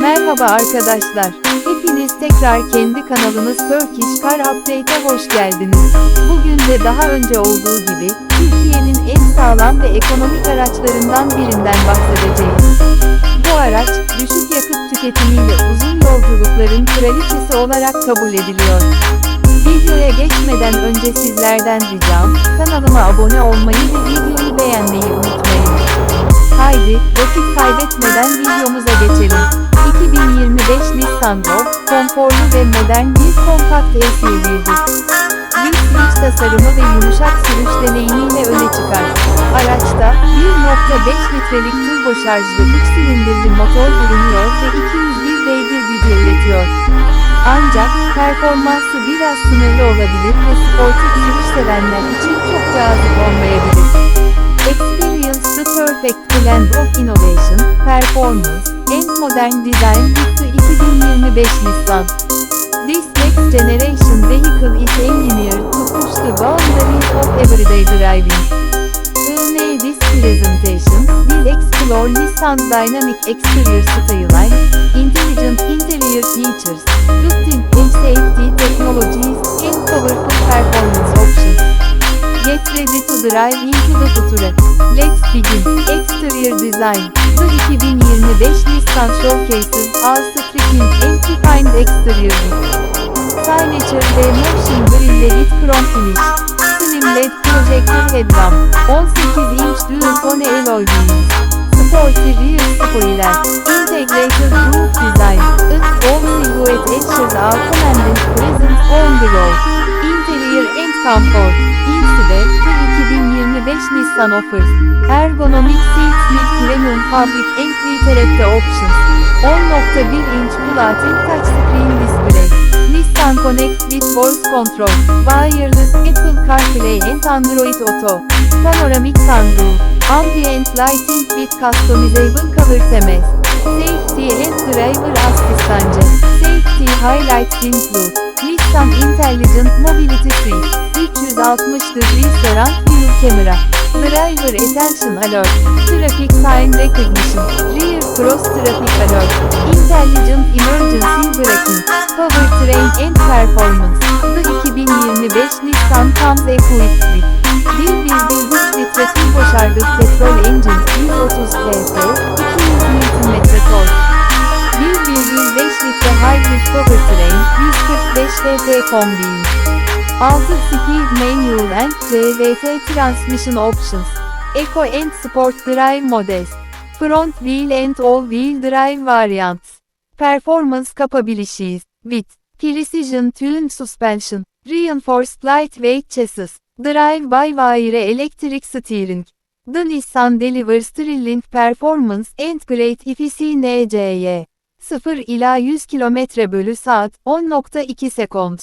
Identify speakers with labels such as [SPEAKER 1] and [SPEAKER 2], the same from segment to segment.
[SPEAKER 1] Merhaba arkadaşlar. Hepiniz tekrar kendi kanalımız Turkish Car Update'e hoş geldiniz. Bugün de daha önce olduğu gibi, Türkiye'nin en sağlam ve ekonomik araçlarından birinden bahsedeceğiz. Bu araç, düşük yakıt tüketimiyle uzun yolculukların kraliçesi olarak kabul ediliyor. Videoya geçmeden önce sizlerden ricam, kanalıma abone olmayı ve videoyu beğenmeyi. Haydi, vakit kaybetmeden videomuza geçelim. 2025 Nissan Golf, konforlu ve modern bir kompakt SUV'dir. Lynx iç tasarımı ve yumuşak sürüş deneyimiyle öne çıkar. Araçta, 1.5 litrelik turbo şarjlı 3 silindirli motor bulunuyor ve 201 beygir gücü üretiyor. Ancak, performansı biraz sınırlı olabilir ve sportif sürüş sevenler için çok cazip olmayabilir. Experience blend of innovation, performance, and modern design the 2025 Nissan. This next generation vehicle is engineered to push the boundaries of everyday driving. In this presentation, we'll explore Nissan's dynamic exterior skyline, intelligent interior features, built-in edge safety technologies, drive into the future. Let's begin. Exterior design. The 2025 Nissan showcases a striking and refined exterior. Signature ve motion grille with chrome finish. Slim LED projector headlamp. 18 inch dual tone alloy wheels. Sporty rear spoiler. Integrated roof design. Its all silhouette ensures a commanding presence on the road. Interior and comfort. Nissan offers. Ergonomic seats with premium public and interactive options. 10.1 inch Platin touchscreen display. Nissan Connect with voice control. Wireless Apple CarPlay and Android Auto. Panoramic sunroof. Ambient lighting with customizable cover themes. Safety and driver asistancı. Safety highlights include Nissan Intelligent Mobility Suite, 360 degree surround view camera, driver attention alert, traffic sign recognition, rear cross traffic alert, intelligent emergency braking, powertrain and performance. The 2025 Nissan comes equipped with 1,3 litre turbo şarjlı petrol engine 130 PS, 200 Nm tork. 1,5 litre hybrid powertrain, 145 TT kombin. 6 speed manual and CVT transmission options. Eco and Sport Drive models. Front wheel and all-wheel drive variants. Performance capabilities, with precision tuned suspension, reinforced lightweight chassis, drive-by-wire electric steering. The Nissan delivers thrilling performance and great efficiency. 0 ila 100 km bölü saat 10.2 sekond.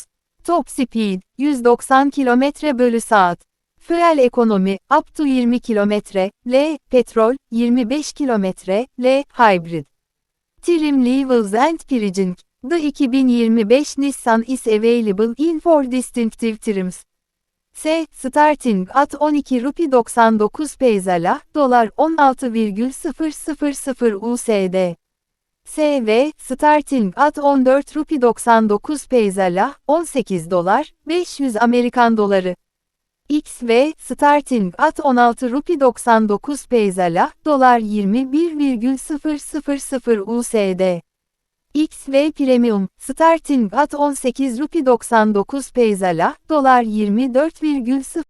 [SPEAKER 1] Top speed 190 km bölü saat. Fuel ekonomi up to 20 km, L, petrol 25 km, L, hybrid. Trim levels and pricing. The 2025 Nissan is available in four distinctive trims. S, starting at 12 rupi 99 peyzala, dolar 16,000 USD. SV, starting at 14 rupi 99 peyzala, 18 dolar, 500 Amerikan doları. XV, starting at 16 rupi 99 peyzala, dolar 21,000 USD. XV Premium, starting at 18 rupi 99 peyzala, dolar 24,0